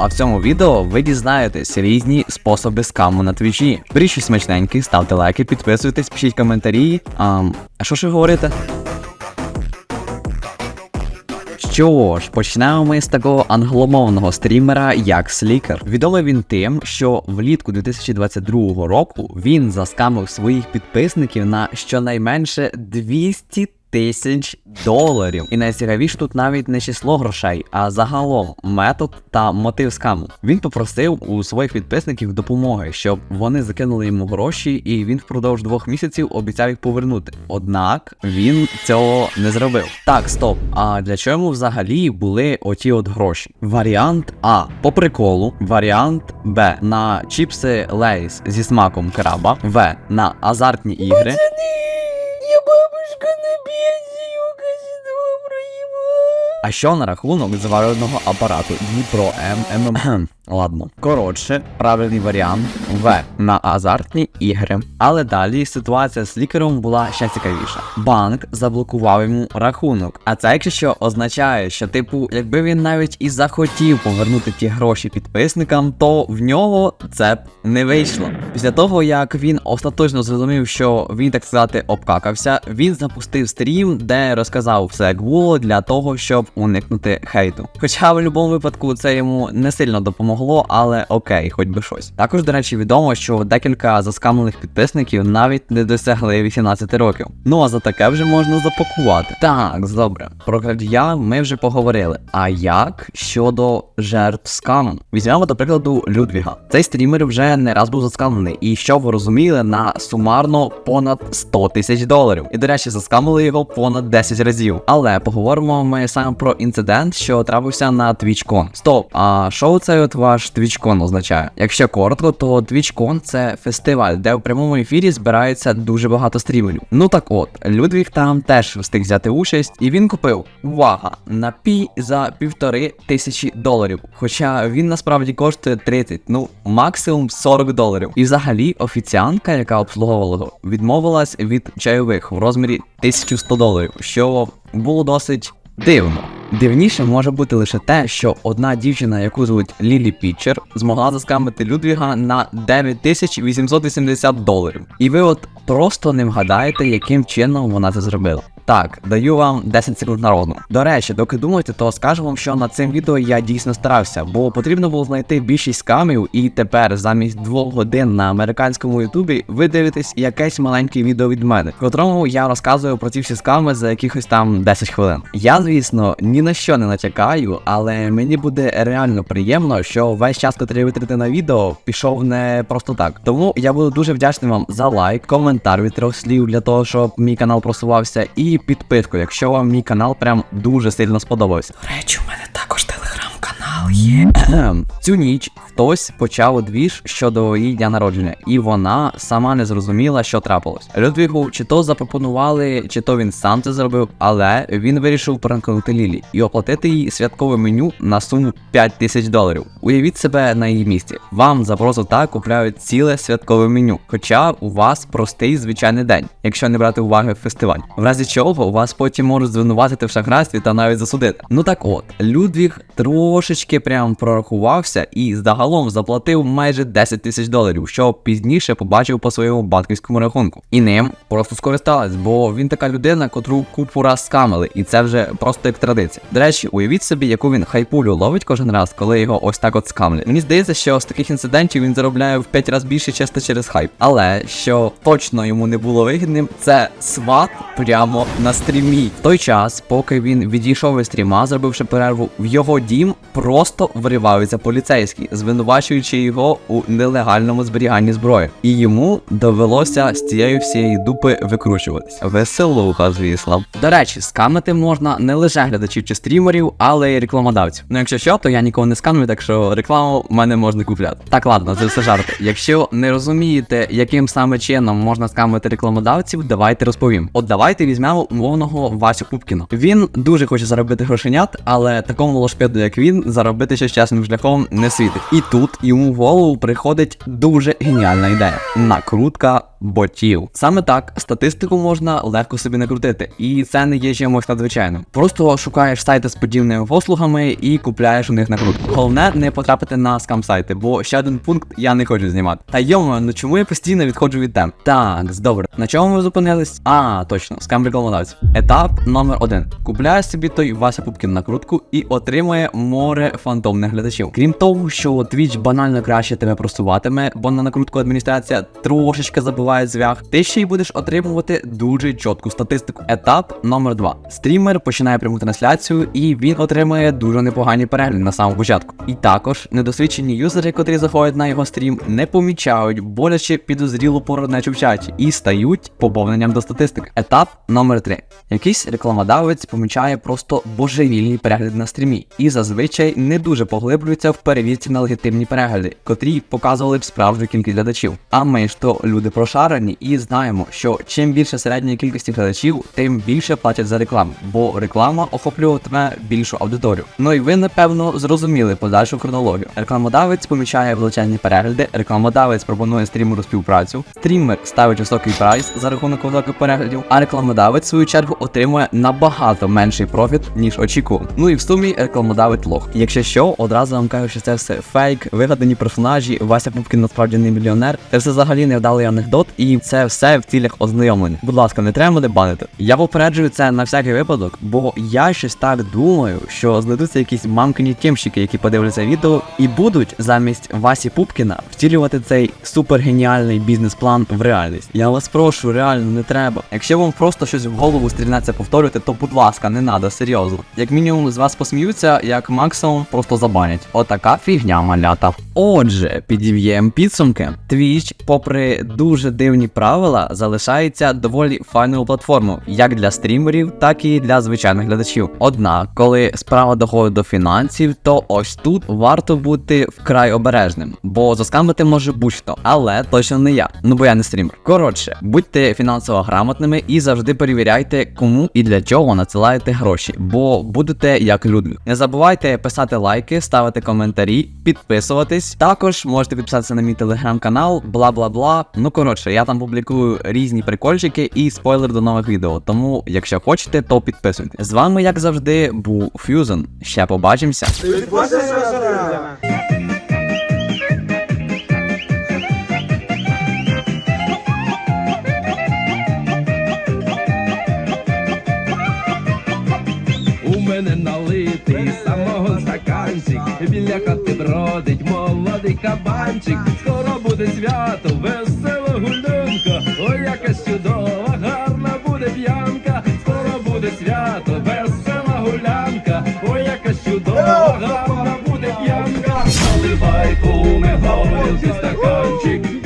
а в цьому відео ви дізнаєтесь різні способи скаму на твічі. Беріть щось ставте лайки, підписуйтесь, пишіть коментарі. А, а що ж ви говорите? Що ж, почнемо ми з такого англомовного стрімера, як Слікер. Відомий він тим, що влітку 2022 року він заскамив своїх підписників на щонайменше 200 тисяч доларів. І найцікавіше тут навіть не число грошей, а загалом метод та мотив скаму. Він попросив у своїх підписників допомоги, щоб вони закинули йому гроші, і він впродовж двох місяців обіцяв їх повернути. Однак він цього не зробив. Так, стоп. А для чого взагалі були оті от гроші? Варіант А по приколу, варіант Б на чіпси Лейс зі смаком краба, В на азартні ігри. А що на рахунок зварювального апарату Дніпро М ММ? Ладно. Коротше, правильний варіант В на азартні ігри. Але далі ситуація з лікарем була ще цікавіша. Банк заблокував йому рахунок. А це, якщо що, означає, що, типу, якби він навіть і захотів повернути ті гроші підписникам, то в нього це б не вийшло. Після того, як він остаточно зрозумів, що він, так сказати, обкакався, він запустив стрім, де розказав все як було для того, щоб уникнути хейту. Хоча в будь-якому випадку це йому не сильно допомогло, але окей, хоч би щось. Також, до речі, відомо, що декілька заскамлених підписників навіть не досягли 18 років. Ну а за таке вже можна запакувати. Так, добре. Про крадія ми вже поговорили. А як щодо жертв скаму? Візьмемо до прикладу Людвіга. Цей стрімер вже не раз був заскамлений, і що ви розуміли, на сумарно понад 100 тисяч доларів. І до речі, заскамили його понад 10 разів. Але поговоримо ми саме про інцидент, що трапився на TwitchCon. Стоп, а що цей от ваш TwitchCon означає? Якщо коротко, то TwitchCon це фестиваль, де в прямому ефірі збирається дуже багато стрімерів. Ну так от, Людвіг там теж встиг взяти участь, і він купив увага напій за півтори тисячі доларів. Хоча він насправді коштує 30, ну максимум 40 доларів. І взагалі офіціантка, яка обслуговувала його, відмовилась від чайових в розмірі 1100 доларів, що було досить дивно. Дивніше може бути лише те, що одна дівчина, яку звуть Лілі Пітчер, змогла заскамити Людвіга на 9880 доларів. І ви от просто не вгадаєте, яким чином вона це зробила. Так, даю вам 10 секунд народу. До речі, доки думаєте, то скажу вам, що над цим відео я дійсно старався, бо потрібно було знайти більшість скамів, і тепер замість двох годин на американському ютубі ви дивитесь якесь маленьке відео від мене, в котрому я розказую про ці всі сками за якихось там 10 хвилин. Я, звісно, ні на що не натякаю, але мені буде реально приємно, що весь час, який витратити на відео, пішов не просто так. Тому я буду дуже вдячний вам за лайк, коментар від трьох слів для того, щоб мій канал просувався, і підписку, якщо вам мій канал прям дуже сильно сподобався. До речі, у мене також телеграм-канал є. Цю ніч хтось почав двіж щодо її дня народження, і вона сама не зрозуміла, що трапилось. Людвігу чи то запропонували, чи то він сам це зробив, але він вирішив пранкнути Лілі і оплатити їй святкове меню на суму 5 тисяч доларів. Уявіть себе на її місці. Вам за просто так купляють ціле святкове меню, хоча у вас простий звичайний день, якщо не брати уваги фестиваль. В разі чого вас потім можуть звинуватити в шахрайстві та навіть засудити. Ну так от, Людвіг трошечки прям прорахувався і загалом заплатив майже 10 тисяч доларів, що пізніше побачив по своєму банківському рахунку. І ним просто скористались, бо він така людина, котру купу раз скамили, і це вже просто як традиція. До речі, уявіть собі, яку він хайпулю ловить кожен раз, коли його ось так от скамлять. Мені здається, що з таких інцидентів він заробляє в 5 разів більше чисто через хайп. Але що точно йому не було вигідним, це сват прямо на стрімі. В той час, поки він відійшов від стріма, зробивши перерву, в його дім просто вриваються поліцейські, звинувачуючи його у нелегальному зберіганні зброї. І йому довелося з цієї всієї дупи викручуватись. Веселуха, звісно. До речі, скамити можна не лише глядачів чи стрімерів, але й рекламодавців. Ну якщо що, то я нікого не сканую, так що рекламу в мене можна купляти. Так, ладно, це все жарти. Якщо не розумієте, яким саме чином можна скамити рекламодавців, давайте розповім. От давайте візьмемо умовного Васю Пупкіна. Він дуже хоче заробити грошенят, але такому лошпеду, як він, заробити щось чесним шляхом не світить. І тут йому в голову приходить дуже геніальна ідея. Накрутка ботів. Саме так статистику можна легко собі накрутити, і це не є чимось надзвичайним. Просто шукаєш сайти з подібними послугами і купляєш у них накрутку. Головне не потрапити на скам сайти, бо ще один пункт я не хочу знімати. Та йомо, ну чому я постійно відходжу від тем? Так, добре. На чому ми зупинились? А, точно, скам рекламодавців. Етап номер один. Купляє собі той Вася Пупкін накрутку і отримує море фантомних глядачів. Крім того, що Twitch банально краще тебе просуватиме, бо на накрутку адміністрація трошечки забиває зв'яг, ти ще й будеш отримувати дуже чітку статистику. Етап номер два. Стрімер починає пряму трансляцію і він отримує дуже непогані перегляди на самому початку. І також недосвідчені юзери, котрі заходять на його стрім, не помічають боляче підозрілу порожнечу в чаті і стають поповненням до статистики. Етап номер 3. Якийсь рекламодавець помічає просто божевільні перегляди на стрімі і зазвичай не дуже поглиблюється в перевірці на легітимні перегляди, котрі показували б справжню кількість глядачів. А ми ж то люди прошарені і знаємо, що чим більше середньої кількості глядачів, тим більше платять за рекламу, бо реклама охоплюватиме більшу аудиторію. Ну і ви напевно зрозуміли подальшу хронологію. Рекламодавець помічає величезні перегляди, рекламодавець пропонує стрімеру співпрацю, стрімер ставить високий прайс за рахунок високих переглядів, а рекламодавець в свою чергу отримує набагато менший профіт, ніж очікував. Ну і в сумі рекламодавець лох. Якщо що, одразу вам кажу, що це все фейк, вигадані персонажі, Вася Пупкін насправді не мільйонер. Це все взагалі невдалий анекдот, і це все в цілях ознайомлення. Будь ласка, не треба мене банити. Я попереджую це на всякий випадок, бо я щось так думаю, що знайдуться якісь мамкині тємщики, які подивляться відео, і будуть замість Васі Пупкіна втілювати цей супергеніальний бізнес-план в реальність. Я вас прошу, реально не треба. Якщо вам просто щось в голову стрільнеться повторювати, то будь ласка, не надо, серйозно. Як мінімум з вас посміються, як максимум просто забанять. Отака фігня малята. Отже, підів'ємо підсумки. Twitch, попри дуже дивні правила, залишається доволі файною платформою, як для стрімерів, так і для звичайних глядачів. Однак, коли справа доходить до фінансів, то ось тут варто бути вкрай обережним, бо заскамити може будь-хто, але точно не я. Ну бо я не стрімер. Коротше, будьте фінансово грамотними і завжди перевіряйте, кому і для чого надсилаєте гроші, бо будете як люди. Не забувайте писати лайки, ставити коментарі, підписуватись. Також можете підписатися на мій телеграм-канал, бла бла бла. Ну коротше, я там публікую різні прикольчики і спойлер до нових відео. Тому, якщо хочете, то підписуйтесь. З вами, як завжди, був Фюзен. Ще побачимося. У мене налитий самого стаканчик, біля хати бродить молодий кабанчик. Дмитрова, гарна буде п'янка, скоро буде свято, весела гулянка, ой, яка чудова, гарна буде п'янка, наливай куме, горілки, стаканчик.